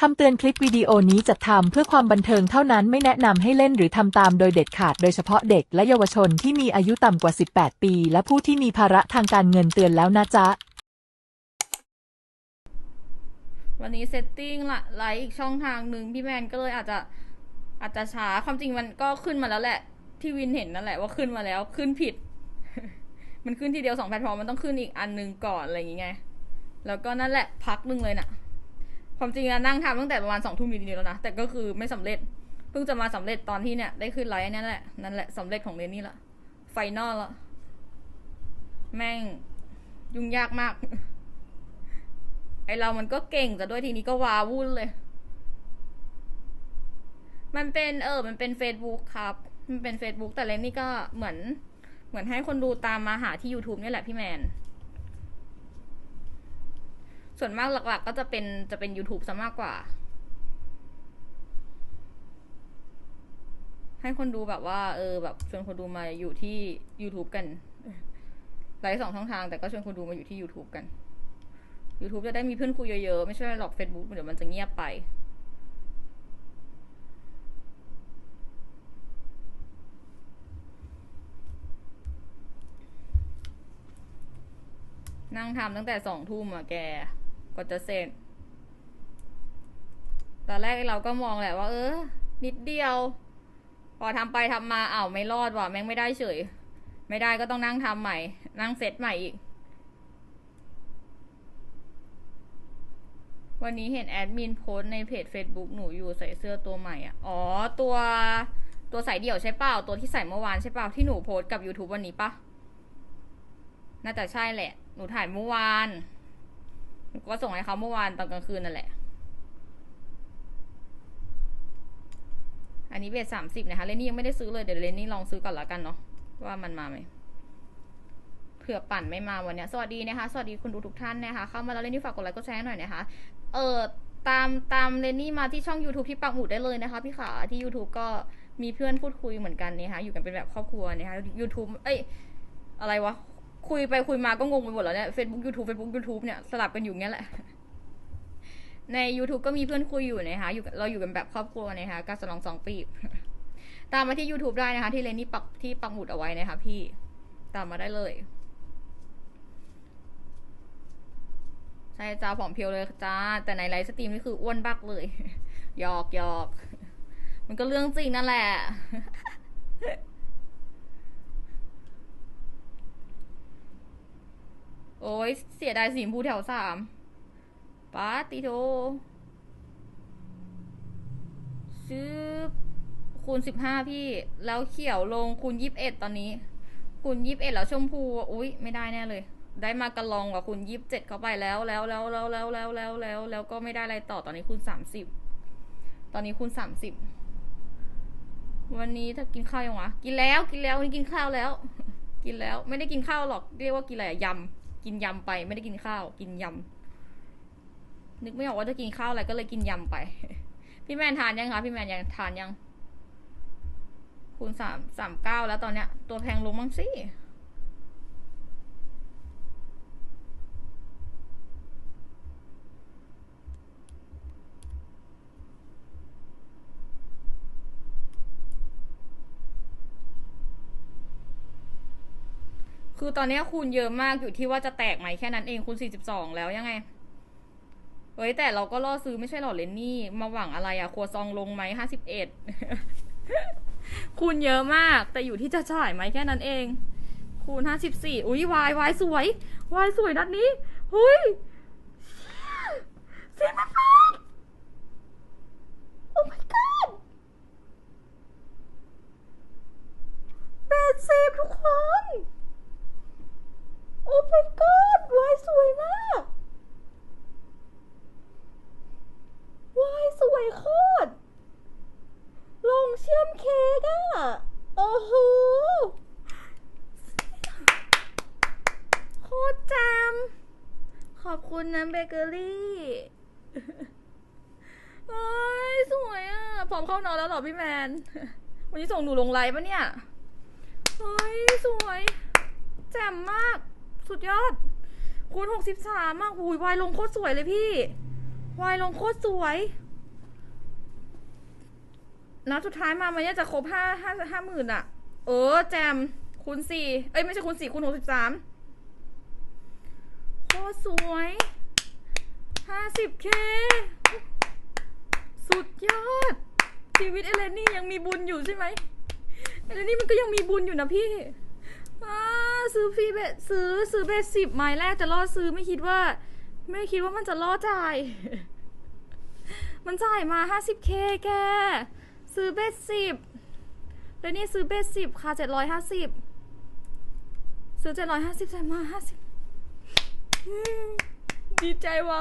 คำเตือนคลิปวิดีโอนี้จัดทำเพื่อความบันเทิงเท่านั้นไม่แนะนำให้เล่นหรือทำตามโดยเด็ดขาดโดยเฉพาะเด็กและเยาวชนที่มีอายุต่ำกว่า 18 ปี และผู้ที่มีภาระทางการเงินเตือนแล้วนะจ๊ะ วันนี้เซตติ้งละไลฟ์อีกช่องทางหนึ่งพี่แมนก็เลยอาจจะอาจจะช้าความจริงมันก็ขึ้นมาแล้วแหละ ที่วินเห็นนั่นแหละว่าขึ้นมาแล้วขึ้นผิด มันขึ้นทีเดียวสองแพลตฟอร์มมันต้องขึ้นอีกอันหนึงก่อนอะไรอย่างเงี้ยแล้วก็นั่นแหละพักหนึ่งเลยน่ะ ความจริงอะนั่งทำตั้งแต่ประมาณสองทุ่มดีๆแล้วนะแต่ก็คือไม่สำเร็จเพิ่งจะมาสำเร็จตอนที่เนี่ยได้ขึ้นไลฟ์นั่นแหละนั่นแหละสำเร็จของเรนนี่ละไฟนอลละแม่งยุ่งยากมาก ไอเรามันก็เก่งแต่ด้วยทีนี้ก็วาวุ่นเลย มันเป็นเออ มันเป็น Facebook ครับ มันเป็น Facebook แต่เลนนี่ก็เหมือน เหมือนให้คนดูตามมาหาที่ YouTube เนี่ยแหละพี่แมน ส่วนมากหลัก ๆ ก็จะเป็นจะเป็น YouTube ซะมากกว่า ให้คนดูแบบว่า เออ แบบชวนคนดูมาอยู่ที่ YouTube กันไลฟ์สองช่องทาง แต่ก็ชวนคนดูมาอยู่ที่ YouTube กัน YouTube จะได้มีเพื่อนคุยเยอะๆ ไม่ใช่หรอก Facebook เดี๋ยวมันจะเงียบไปนั่งทำตั้งแต่สองทุ่มอะแก กว่าจะเสร็จ ตอนแรกเราก็มองแหละว่า เออ นิดเดียว พอทำไปทำมาอ้าวไม่รอดว่ะแม่งไม่ได้เฉย ไม่ได้ก็ต้องนั่งทำใหม่ นั่งเซตใหม่อีก วันนี้เห็นแอดมินโพสในเพจ Facebook หนูอยู่ใส่เสื้อตัวใหม่อะ อ๋อ ตัวตัวใส่เดี่ยวใช่เปล่า ตัวที่ใส่เมื่อวานใช่เปล่า ที่หนูโพสกับ YouTube วันนี้ปะน่าจะใช่แหละ หนูถ่ายเมื่อวาน ก็ส่งให้เขาเมื่อวานตอนกลางคืนนั่นแหละ อันนี้เบสสามสิบนะคะเลนนี่ยังไม่ได้ซื้อเลยเดี๋ยวเลนนี่ลองซื้อก่อนละกันเนาะว่ามันมาไหมเผื่อปั่นไม่มาวันนี้สวัสดีนะคะ สวัสดีคุณดูทุกท่านนะคะเข้ามาแล้วเลนนี่ฝากกดไลค์กดแชร์หน่อยนะคะ เออตามตามเลนนี่มาที่ช่อง YouTube ที่ปักหมุดได้เลยนะคะ พี่ขาที่ YouTube ก็มีเพื่อนพูดคุยเหมือนกันนะคะอยู่กันเป็นแบบครอบครัวนะคะ YouTube เอ้ยอะไรวะ คุยไปคุยมาก็งงไปหมดแล้วเนี่ย Facebook YouTube Facebook YouTube เนี่ย สลับกันอยู่อย่างเงี้ยแหละ ใน YouTube ก็มีเพื่อนคุยอยู่นะคะอยู่เราอยู่กันแบบครอบครัวนะคะการสลองสองปี ตามมาที่ YouTube ได้นะคะ ที่เลนนี่ปักที่ปักหมุดเอาไว้นะคะ พี่ตามมาได้เลยใช่จ้าผอมเพียวเลยจ้า แต่ในไลฟ์สตรีมนี่คืออ้วนบักเลยหยอกหยอก มันก็เรื่องจริงนั่นแหละ โอ้ยเสียดายสีชมพูแถวสามป้าติโทซื้อคูณสิบห้าพี่ แล้วเขียวลงคูณยี่สิบเอ็ดตอนนี้ คูณยี่สิบเอ็ดแล้วชมพู อุ้ยไม่ได้แน่เลย ได้มากระลองกว่าคูณยี่สิบเจ็ดเข้าไปแล้วแล้วแล้วแล้วแล้วแล้วแล้วแล้วแล้วก็ไม่ได้อะไรต่อตอนนี้คูณสามสิบตอนนี้คูณสามสิบวันนี้ถ้ากินข้าวยังวะ กินแล้วกินแล้ววันนี้กินข้าวแล้ว กินแล้ว ไม่ได้กินข้าวหรอก เรียกว่ากินอะไรอะยำ กินยำไปไม่ได้กินข้าว กินยำนึกไม่ออกว่าจะกินข้าวอะไรก็เลยกินยำไป พี่แมนทานยังคะพี่แมนยังทานยัง คูณสามสามเก้าแล้วตอนเนี้ย ตัวแพงลงบ้างสิ คือตอนนี้คูณเยอะมากอยู่ที่ว่าจะแตกไหมแค่นั้นเองคูณสี่สิบสองแล้วยังไง เฮ้ย แต่เราก็ล่อซื้อไม่ใช่หรอเลนนี่ มาหวังอะไรอะครัวซองลงไหมห้าสิบเอ็ดคูณเยอะมาก แต่อยู่ที่จะจ่ายไหมแค่นั้นเอง คูณห้าสิบสี่อุ้ยวายวายสวยวายสวยนัดนี้เฮ้ยเสียงมันแปดโอ้ my god แปดสิบทุกคน my god วายสวยมากวายสวยโคตรลงเชื่อมเค้กอะโอ้โหโคตรแจมขอบคุณนะเบเกอรี่โอ้ยสวยอะพร้อมเข้านอนแล้วหรอพี่แมน วันนี้ส่งหนูลงไลฟ์ปะเนี่ยเฮ้ย สวย แจ่มมาก สุดยอด คูณหกสิบสามมากหูยวายลงโคตรสวยเลยพี่ วายลงโคตรสวยนัดสุดท้ายมามันเนี่ยจะครบห้าห้าห้าหมื่นอะ เออ แจม คูณสี่เอ้ย ไม่ใช่คูณสี่คูณหกสิบสามโคตรสวยห้าสิบเคสุดยอด ชีวิตเอเลนนี่ยังมีบุญอยู่ใช่ไหมเอเลนนี่มันก็ยังมีบุญอยู่นะพี่ ซื้อฟรีเบสซื้อซื้อเบสสิบไม้แรกจะล่อซื้อไม่คิดว่า ไม่คิดว่ามันจะล่อจ่าย มันจ่ายมา 50k แก ซื้อเบสสิบแล้วนี่ซื้อเบสสิบค่ะ750 ซื้อ 750จ่ายมา 50อืมดีใจว่ะ